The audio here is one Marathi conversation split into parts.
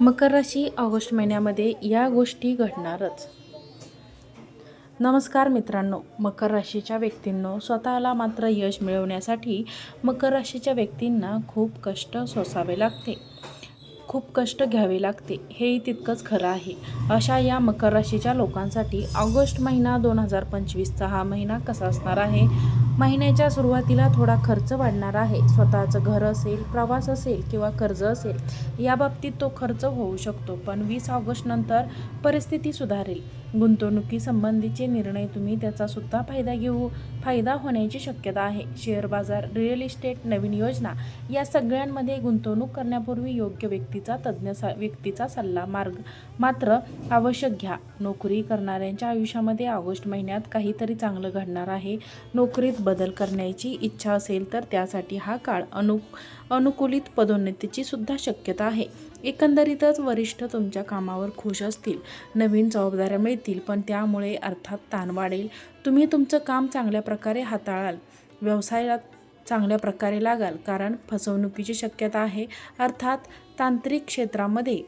मकर राशी ऑगस्ट महिन्यामध्ये या गोष्टी घडणारच. नमस्कार मित्रांनो मकर राशीच्या व्यक्तींनो स्वतःला मात्र यश मिळवण्यासाठी मकर राशीच्या व्यक्तींना खूप कष्ट सोसावे लागते. खूप कष्ट घ्यावे लागते. हेही तितकंच खरं आहे. अशा या मकर राशीच्या लोकांसाठी ऑगस्ट महिना दोन हजार पंचवीसचा हा महिना कसा असणार आहे? महिन्याच्या सुरुवातीला थोडा खर्च वाढणार आहे. स्वतःचं घर असेल प्रवास असेल किंवा कर्ज असेल याबाबतीत तो खर्च होऊ शकतो. पण वीस ऑगस्ट नंतर परिस्थिती सुधारेल. गुंतवणुकीसंबंधीचे निर्णय तुम्ही त्याचासुद्धा फायदा घेऊ फायदा होण्याची शक्यता आहे. शेअर बाजार रिअल इस्टेट नवीन योजना या सगळ्यांमध्ये गुंतवणूक करण्यापूर्वी योग्य व्यक्तीचा तज्ज्ञ सा व्यक्तीचा सल्ला मार्ग मात्र आवश्यक घ्या. नोकरी करणाऱ्यांच्या आयुष्यामध्ये ऑगस्ट महिन्यात काहीतरी चांगलं घडणार आहे. नोकरीत बदल करण्याची इच्छा असेल तर त्यासाठी हा काळ अनु अनुकूलित पदोन्नतीची सुद्धा शक्यता आहे. एकंदरीतच वरिष्ठ तुमच्या कामावर खुश असतील. नवीन जबाबदाऱ्या मिळतील पण त्यामुळे अर्थात ताण वाढेल. तुम्ही तुमचं काम चांगल्या प्रकारे हाताळाल. व्यवसायात चांगल्या प्रकारे लागाल कारण फसवणुकीची शक्यता आहे. अर्थात तांत्रिक क्षेत्रामध्ये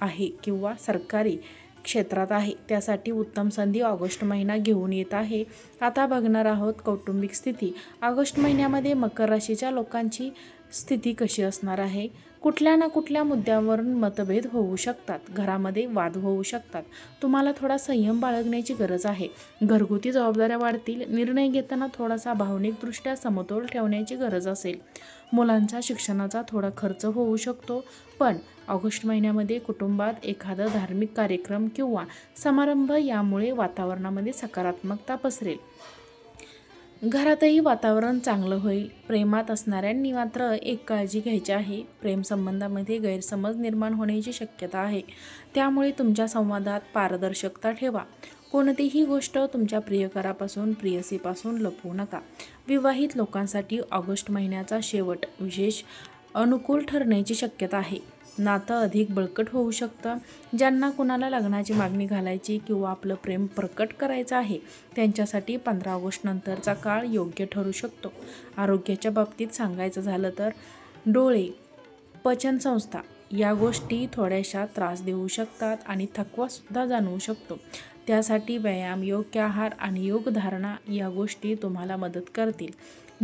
आहे किंवा सरकारी क्षेत्रात आहे. त्यासाठी उत्तम संधी ऑगस्ट महिना घेऊन येत आहे. आता बघणार आहोत कौटुंबिक स्थिती. ऑगस्ट महिन्यामध्ये मकर राशीच्या लोकांची स्थिती कशी असणार आहे? कुठल्या ना कुठल्या मुद्द्यावरून मतभेद होऊ शकतात. घरामध्ये वाद होऊ शकतात. तुम्हाला थोडा संयम बाळगण्याची गरज आहे. घरगुती जबाबदाऱ्या वाढतील. निर्णय घेताना थोडासा भावनिकदृष्ट्या समतोल ठेवण्याची गरज असेल. मुलांच्या शिक्षणाचा थोडा खर्च होऊ शकतो. पण ऑगस्ट महिन्यामध्ये कुटुंबात एखादा धार्मिक कार्यक्रम किंवा समारंभ यामुळे वातावरणामध्ये सकारात्मकता पसरेल. घरातही वातावरण चांगलं होईल. प्रेमात असणाऱ्यांनी मात्र एक काळजी घ्यायची आहे. प्रेमसंबंधामध्ये गैरसमज निर्माण होण्याची शक्यता आहे. त्यामुळे तुमच्या संवादात पारदर्शकता ठेवा. कोणतीही गोष्ट तुमच्या प्रियकरापासून प्रियसीपासून लपवू नका. विवाहित लोकांसाठी ऑगस्ट महिन्याचा शेवट विशेष अनुकूल ठरण्याची शक्यता आहे. नातं अधिक बळकट होऊ शकतं. ज्यांना कुणाला लग्नाची मागणी घालायची किंवा आपलं प्रेम प्रकट करायचं आहे त्यांच्यासाठी पंधरा ऑगस्ट नंतरचा काळ योग्य ठरू शकतो. आरोग्याच्या बाबतीत सांगायचं झालं तर डोळे पचनसंस्था या गोष्टी थोड्याशा त्रास देऊ शकतात आणि थकवासुद्धा जाणवू शकतो. त्यासाठी व्यायाम योग्य आहार आणि योगधारणा या गोष्टी तुम्हाला मदत करतील.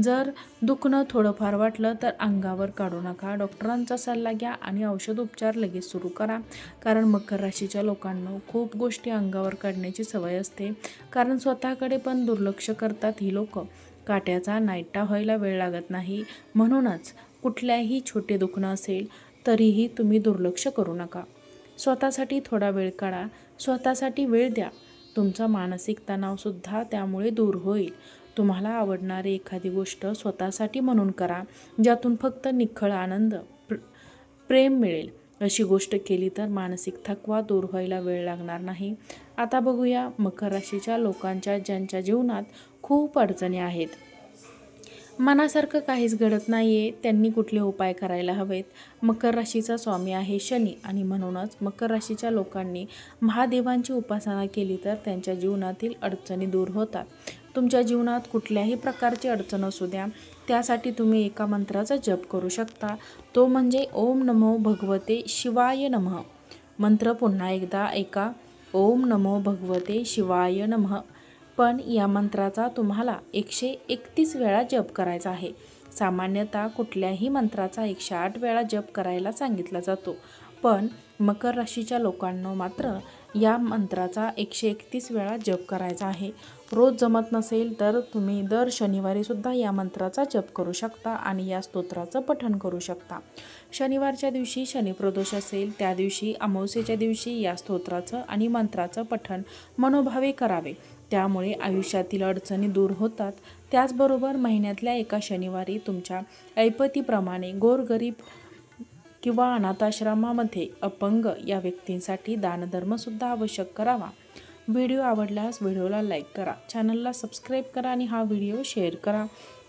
जर दुखणं थोडंफार वाटलं तर अंगावर काढू नका. डॉक्टरांचा सल्ला घ्या आणि औषध उपचार लगेच सुरू करा. कारण मकर राशीच्या लोकांना खूप गोष्टी अंगावर काढण्याची सवय असते. कारण स्वतःकडे पण दुर्लक्ष करतात ही लोक. काट्याचा नाईटा व्हायला वेळ लागत नाही. म्हणूनच कुठल्याही छोटे दुखणं असेल तरीही तुम्ही दुर्लक्ष करू नका. स्वतःसाठी थोडा वेळ काढा. स्वतःसाठी वेळ द्या. तुमचा मानसिक तणावसुद्धा त्यामुळे दूर होईल. तुम्हाला आवडणारी एखादी गोष्ट स्वतःसाठी म्हणून करा ज्यातून फक्त निखळ आनंद प्र प्रेम मिळेल. अशी गोष्ट केली तर मानसिक थकवा दूर व्हायला वेळ लागणार नाही. आता बघूया मकर राशीच्या लोकांच्या ज्यांच्या जीवनात खूप अडचणी आहेत. मनासारखं काहीच घडत नाही आहे त्यांनी कुठले उपाय करायला हवेत? मकर राशीचा स्वामी आहे शनी आणि म्हणूनच मकर राशीच्या लोकांनी महादेवांची उपासना केली तर त्यांच्या जीवनातील अडचणी दूर होतात. तुमच्या जीवनात कुठल्याही प्रकारची अडचण असू द्या त्यासाठी तुम्ही एका मंत्राचा जप करू शकता. तो म्हणजे ओम नमो भगवते शिवाय नमः. मंत्र पुन्हा एकदा ऐका. ओम नमो भगवते शिवाय नमः. पण या मंत्राचा तुम्हाला एकशे एकतीस वेळा जप करायचा आहे. सामान्यतः कुठल्याही मंत्राचा एकशे आठ वेळा जप करायला सांगितला जातो. पण मकर राशीच्या लोकांना मात्र या मंत्राचा एकशे एकतीस वेळा जप करायचा आहे. रोज जमत नसेल तर तुम्ही दर शनिवारीसुद्धा या मंत्राचा जप करू शकता आणि या स्तोत्राचं पठण करू शकता. शनिवारच्या दिवशी शनिप्रदोष असेल त्या दिवशी अमावस्येच्या दिवशी या स्तोत्राचं आणि मंत्राचं पठण मनोभावे करावे. त्यामुळे आयुष्यातील अडचणी दूर होतात. त्याचबरोबर महिन्यातल्या एका शनिवारी तुमच्या ऐपतीप्रमाणे गोरगरीब किंवा अनाथाश्रमामध्ये अपंग या व्यक्तींसाठी दानधर्मसुद्धा आवश्यक करावा. व्हिडिओ आवडल्यास व्हिडिओला लाईक करा चॅनलला सबस्क्राईब करा आणि हा व्हिडिओ शेअर करा.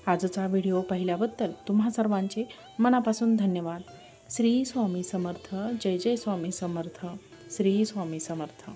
आजचा व्हिडिओ पाहिल्याबद्दल तुम्हा सर्वांचे मनापासून धन्यवाद. श्री स्वामी समर्थ जय जय स्वामी समर्थ. श्री स्वामी समर्थ.